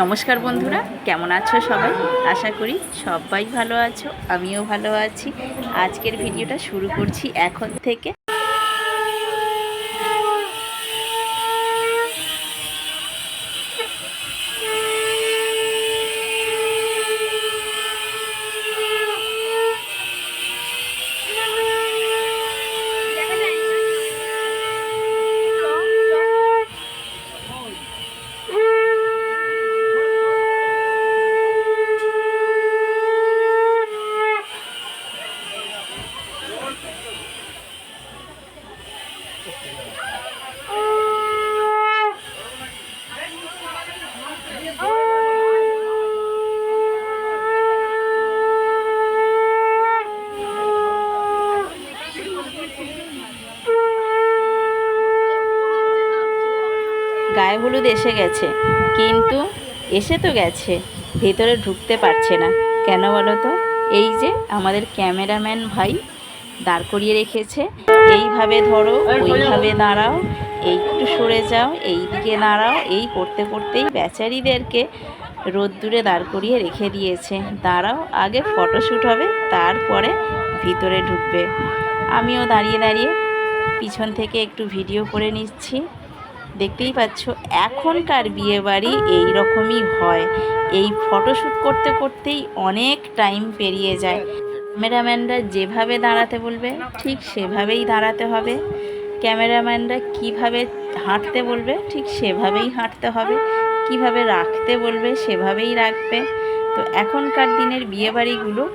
নমস্কার বন্ধুরা, কেমন আছো সবাই? আশা করি সবাই ভালো আছো, আমিও ভালো আছি। আজকের ভিডিওটা শুরু করছি এখন থেকে। হলুদ এসে গেছে। কিন্তু এসে তো গেছে, ভেতরে ঢুকতে পারছে না। কেন বলো তো? এই যে আমাদের ক্যামেরাম্যান ভাই দাঁড় করিয়ে রেখেছে। এইভাবে ধরো, ওইভাবে দাঁড়াও এই একটু সরে যাও এই দিকে দাঁড়াও, এই করতে করতেই বেচারিদেরকে রোদ্দুরে দাঁড় করিয়ে রেখে দিয়েছে। দাঁড়াও, আগে ফটোশ্যুট হবে, তারপরে ভিতরে ঢুকবে। আমিও দাঁড়িয়ে দাঁড়িয়ে পিছন থেকে একটু ভিডিও করে নিচ্ছি। দেখতেই পাচ্ছ এখনকার বিয়ে বাড়ি এই রকমই হয়। এই ফটোশ্যুট করতে করতেই অনেক টাইম পেরিয়ে যায়। ক্যামেরাম্যানরা যেভাবে দাঁড়াতে বলবে ঠিক সেভাবেই দাঁড়াতে হবে। ক্যামেরাম্যানরা কীভাবে হাঁটতে বলবে ঠিক সেভাবেই হাঁটতে হবে। কীভাবে রাখতে বলবে সেভাবেই রাখবে। তো এখনকার দিনের বিয়েবাড়িগুলো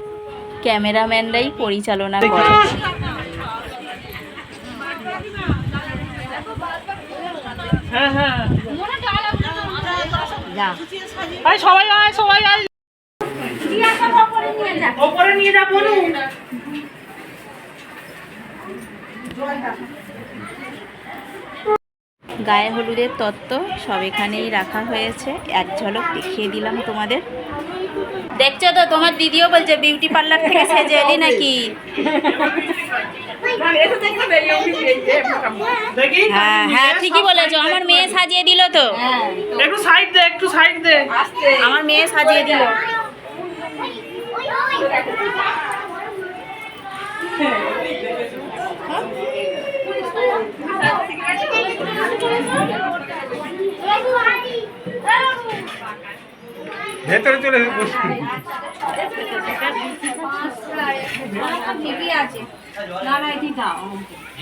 ক্যামেরাম্যানরাই পরিচালনা করে। হ্যাঁ হ্যাঁ। সবাই আয় সবাই আয়। ওপরে নিয়ে যা বলুন গায়ে হলুদের তত্ত্ব সব এখানেই রাখা হয়েছে। এক ঝলক দেখিয়ে দিলাম তোমাদের। দেখছ তো তোমার দিদিও বলছে বিউটি পার্লার থেকে সেজে এলি নাকি? হ্যাঁ হ্যাঁ ঠিকই বলেছ আমার মেয়ে সাজিয়ে দিল তো। একটু সাইড দে একটু সাইড দে। আমার মেয়ে সাজিয়ে দিল। ভেতরে চলে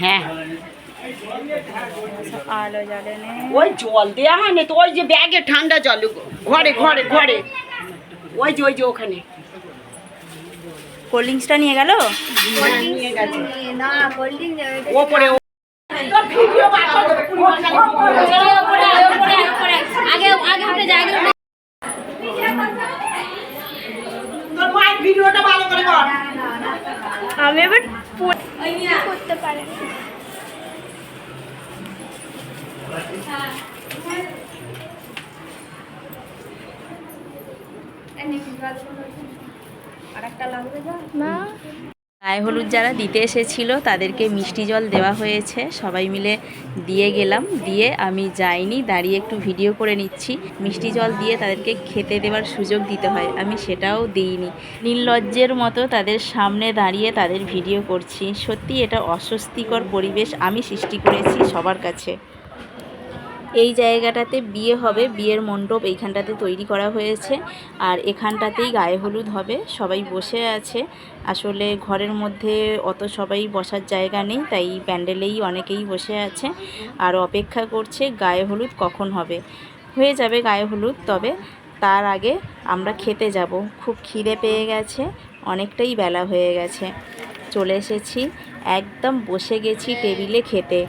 হ্যাঁ। আলো ওই জল দেওয়া হয় না তো ওই যে ব্যাগে ঠান্ডা জল ঘরে ঘরে ঘরে। ওই যে ওই যে ওখানে। কোল্ড ড্রিঙ্কসটা নিয়ে গেল? ওপরে তোর মায়ের ভিডিওটা ভালো করে কর। আমি এবার করতে পারে না। গায়ে হলুদ যারা দিতে এসেছিল, তাদেরকে মিষ্টি জল দেওয়া হয়েছে। সবাই মিলে দিয়ে গেলাম। দিয়ে আমি যাইনি, দাঁড়িয়ে একটু ভিডিও করে নিচ্ছি। মিষ্টি জল দিয়ে তাদেরকে খেতে দেওয়ার সুযোগ দিতে হয়, আমি সেটাও দিইনি। নির্লজ্জের মতো তাদের সামনে দাঁড়িয়ে তাদের ভিডিও করছি। সত্যি এটা অস্বস্তিকর পরিবেশ আমি সৃষ্টি করেছি সবার কাছে। এই জায়গাটাতে বিয়ে হবে। বিয়ের মণ্ডপ এইখানটাতে তৈরি করা হয়েছে। আর এখানটাতেই গায়ে হলুদ হবে। সবাই বসে আছে। আসলে ঘরের মধ্যে অত সবাই বসার জায়গা নেই, তাই প্যান্ডেলেই অনেকেই বসে আছে। আর অপেক্ষা করছে গায়ে হলুদ কখন হবে। হয়ে যাবে গায়ে হলুদ, তবে তার আগে আমরা খেতে যাব। খুব খিদে পেয়ে গেছে, অনেকটাই বেলা হয়ে গেছে। চলে এসেছি। একদম বসে গেছি টেবিলে খেতে।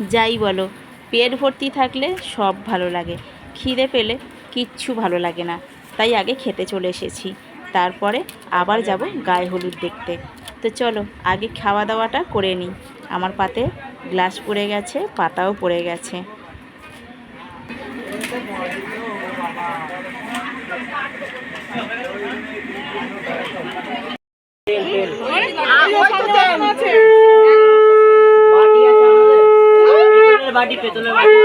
যাই বলো, পেট ভর্তি থাকলে সব ভালো লাগে, খিদে পেলে কিচ্ছু ভালো লাগে না। তাই আগে খেতে চলে এসেছি, তারপরে আবার যাব গায়ে হলুদ দেখতে। তো চলো, আগে খাওয়া দাওয়াটা করে নিই। আমার পাতে গ্লাস পড়ে গেছে, পাতাও পড়ে গেছে। বাটি পেতলের বাটি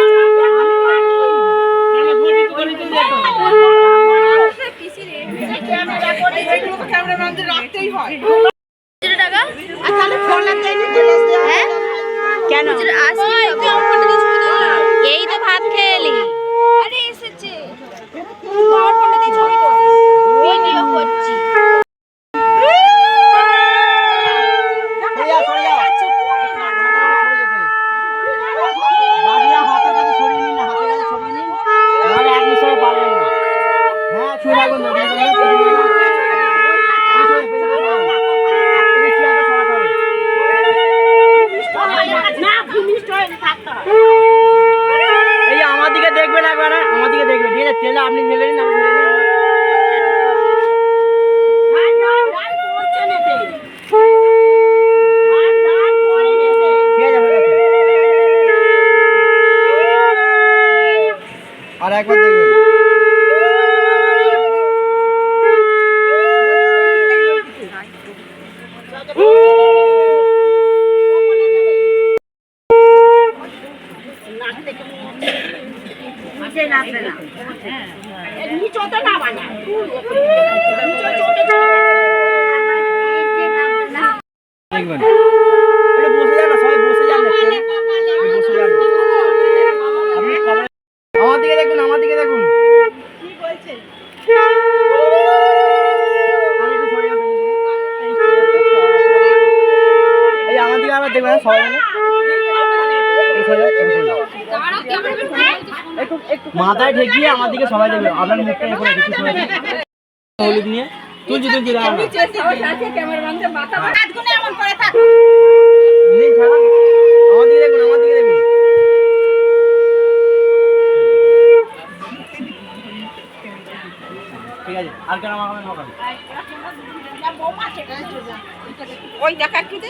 এই তো ভাত খেয়ে এলি। এসেছে। দিকে। এই যে আমার দিকে আবার দেখবেন হ্যাঁ, সবাই মিলে একটু সরে যান, একটু সরে যান। একটু একটু মাথায় ঠেকিয়ে আমার দিকে সবাই দেখবে। আপনার মুখটা এখন সরে যান। হলুদ নিয়ে। তুলছি তুলছি। আমার দিকে দেখুন আমার দিকে দেখুন। ঠিক আছে আর কেন ঠকাবে? ওই দেখা একটু দে।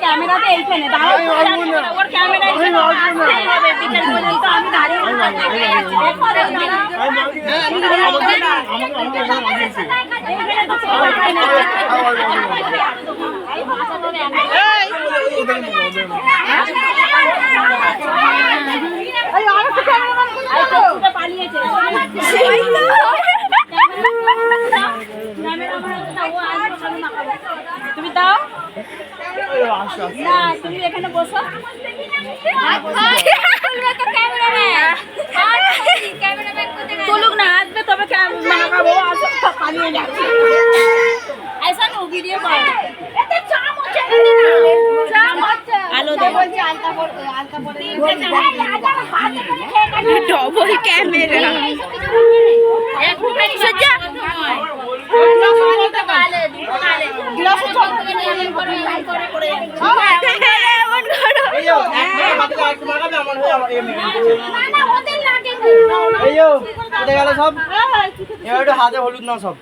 ক্যামেরাতে এইখানে ওর ক্যামেরা হবে বিকেল পর্যন্ত আমি দাঁড়িয়ে পালিয়েছে গেল সব হাতে হলুদ নাও সব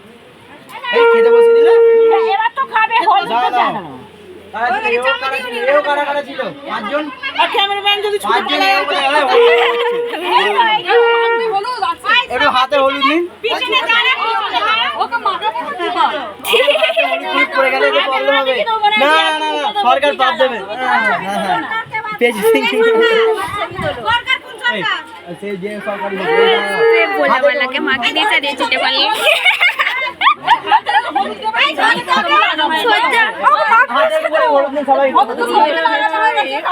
খেতে বসে দিলে এবার তো খাবে হলুদ। একটু হাতে হলুদ নিন। না না না সরকার পাপ দেবে। হ্যাঁ হ্যাঁ হ্যাঁ। সেই যে সরকারি। বলাকে মাকে চালিয়ে যেতে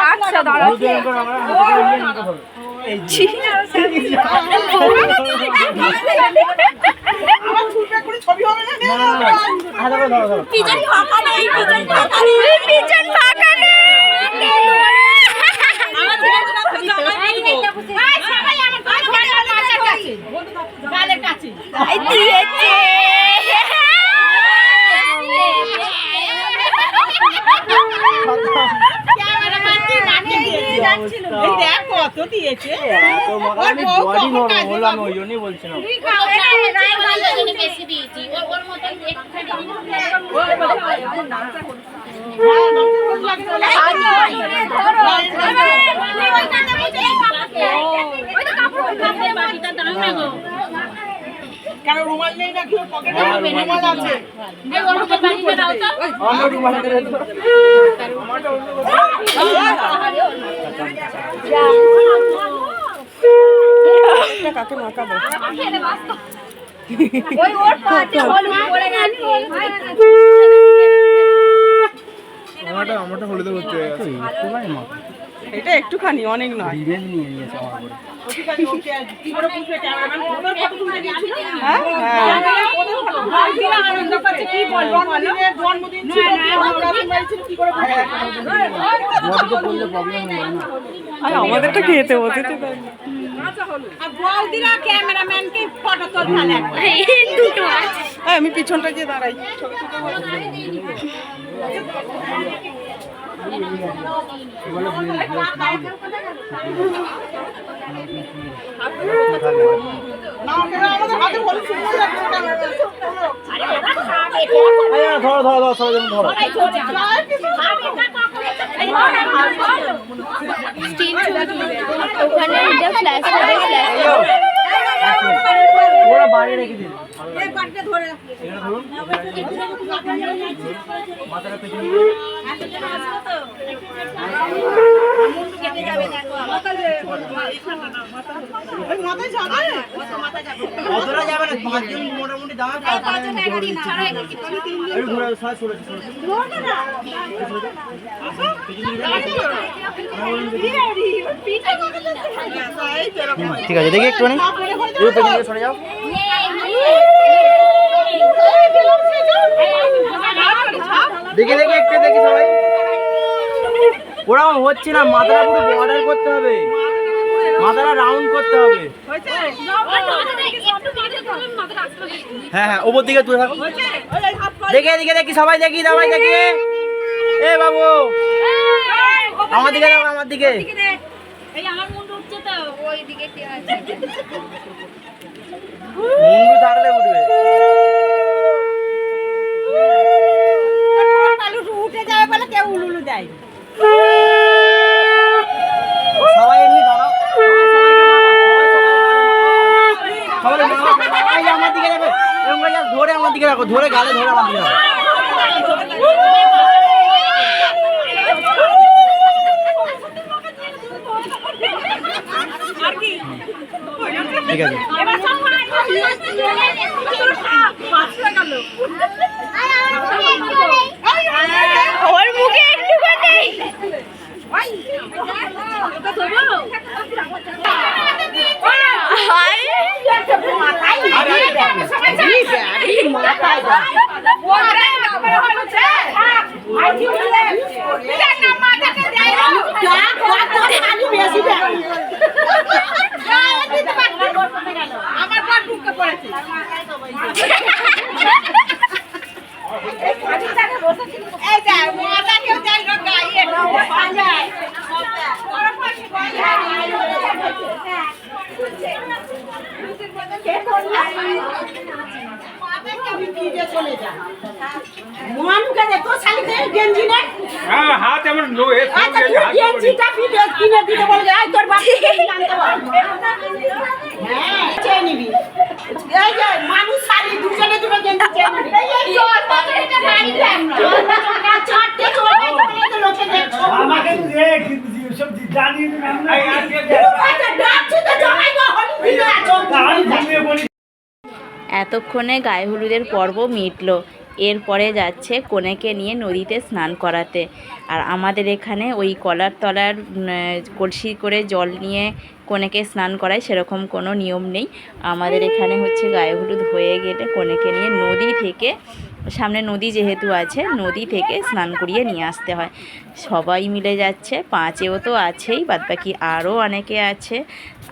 আচ্ছা দাঁড়া হলুদ নিন করে আমরা হাতে করে নিয়ে নিতে হবে। এই যে। না, না, না, হাতে করে ধরো, ধরো। পিজন ফাঁকা নেই এই দিয়েছে এই দেখ কত দিয়েছে কেন রুমাল নেই নাকি? ওর পকেটে রুমাল রুমাল আছে। আমরা রুমাল করে দেবো। ওই ওর পাতে হলুদ পড়ে গেছে। আমারটা মাথা এটা একটুখানি অনেক নয়। নিয়ে নিয়েছে আমার হ্যাঁ হ্যাঁ। হয়ে না আমাদেরটা খেতে বসেছে আছে। আমি পিছনটা গিয়ে দাঁড়াই। না আমাদের ধরো ধরো ধরো সবাই ধরো ওখানে ওরা বাইরে রেখে দিন অতটা যাবে না পাঁচজন মোটামুটি দাঁড়ান ঘুরে যাও। ঠিক আছে দেখি একটু সরে যাও। দেখি দেখি একটু দেখি সবাই। ওরকম হচ্ছে না মাথাটা পুরো বর্ডার করতে হবে। মাথাটা রাউন্ড করতে হবে। হ্যাঁ হ্যাঁ ওপর দিকে তুলে থাকো। দেখে এদিকে দেখি, সবাই দেখি সবাই দেখি। এ বাবু, আমার দিকে দেখো আমার দিকে। মুন্ডু থাকলে উঠবে উঠে যাবে বলে কেউ উলুলু দেয় সবাই এমনি দাঁড়াও আমার দিকে যাবে ধরে আমার দিকে গালে ধরে ঠিক আছে ওর মুখে একটুখানি আমার পা ঢুকে পড়েছে এই যে মাথা কেউ যায় না গায়ে যায় মনকে দে তো শালি দে গেঞ্জি নে হ্যাঁ হাত এমন লো এ আচ্ছা তুই গেঞ্জিটা ভিডিও কিনে দিতে বলে আয় তোর বাপ হ্যাঁ চেয়ে নিবি এই যে মানুষ শাড়ি দুজনে দুটো গেঞ্জি চেয়ে নিবি আচ্ছা এতক্ষণে গায়ে হলুদের পর্ব মিটল এরপরে যাচ্ছে কনেকে নিয়ে নদীতে স্নান করাতে। আর আমাদের এখানে ওই কলার তলার কলসি করে জল নিয়ে কনেকে স্নান করায় সেরকম কোনো নিয়ম নেই। আমাদের এখানে হচ্ছে গায়ে হলুদ হয়ে গেলে কনেকে নিয়ে নদী থেকে, সামনে নদী যেহেতু আছে, নদী থেকে স্নান করিয়ে নিয়ে আসতে হয়। সবাই মিলে যাচ্ছে, পাঁচেও তো আছেই, বাদবাকি আরও অনেকে আছে।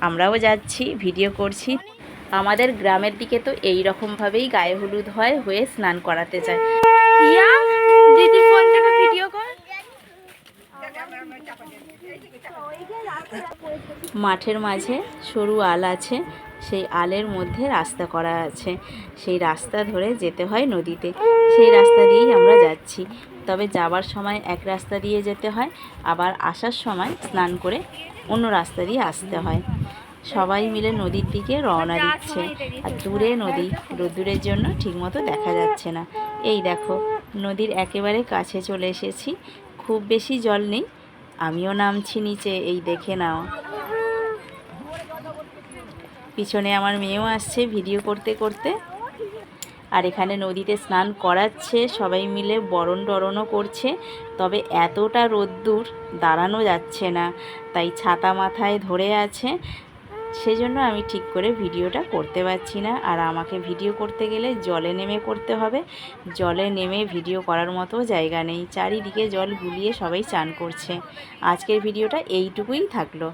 আমরাও যাচ্ছি, ভিডিও করছি। আমাদের গ্রামের দিকে তো এই রকমভাবেই গায়ে হলুদ হয়, হয়ে স্নান করাতে যায়। মাঠের মাঝে সরু আল আছে, সেই আলের মধ্যে রাস্তা করা আছে। সেই রাস্তা ধরে যেতে হয় নদীতে। সেই রাস্তা দিয়েই আমরা যাচ্ছি। তবে যাবার সময় এক রাস্তা দিয়ে যেতে হয়, আবার আসার সময় স্নান করে অন্য রাস্তা দিয়ে আসতে হয়। সবাই মিলে নদীর দিকে রওনা দিচ্ছে। আর দূরে নদী রোদ্দুরের জন্য ঠিকমতো দেখা যাচ্ছে না। এই দেখো নদীর একেবারে কাছে চলে এসেছি। খুব বেশি জল নেই আমিও নামছি নিচে এই দেখে নাও। পিছনে আমার মেয়েও আসছে ভিডিও করতে করতে। আর এখানে নদীতে স্নান করাচ্ছে সবাই মিলে বরণ টরণও করছে। তবে এতটা রোদ্দুর দাঁড়ানো যাচ্ছে না তাই ছাতা মাথায় ধরে আছে। সেজন্য আমি ঠিক করে ভিডিওটা করতে পারছি না। আর আমাকে ভিডিও করতে গেলে জলে নেমে করতে হবে। জলে নেমে ভিডিও করার মতো জায়গা নেই। চারিদিকে জল গুলিয়ে সবাই চান করছে। আজকের ভিডিওটা এইটুকুই থাকল।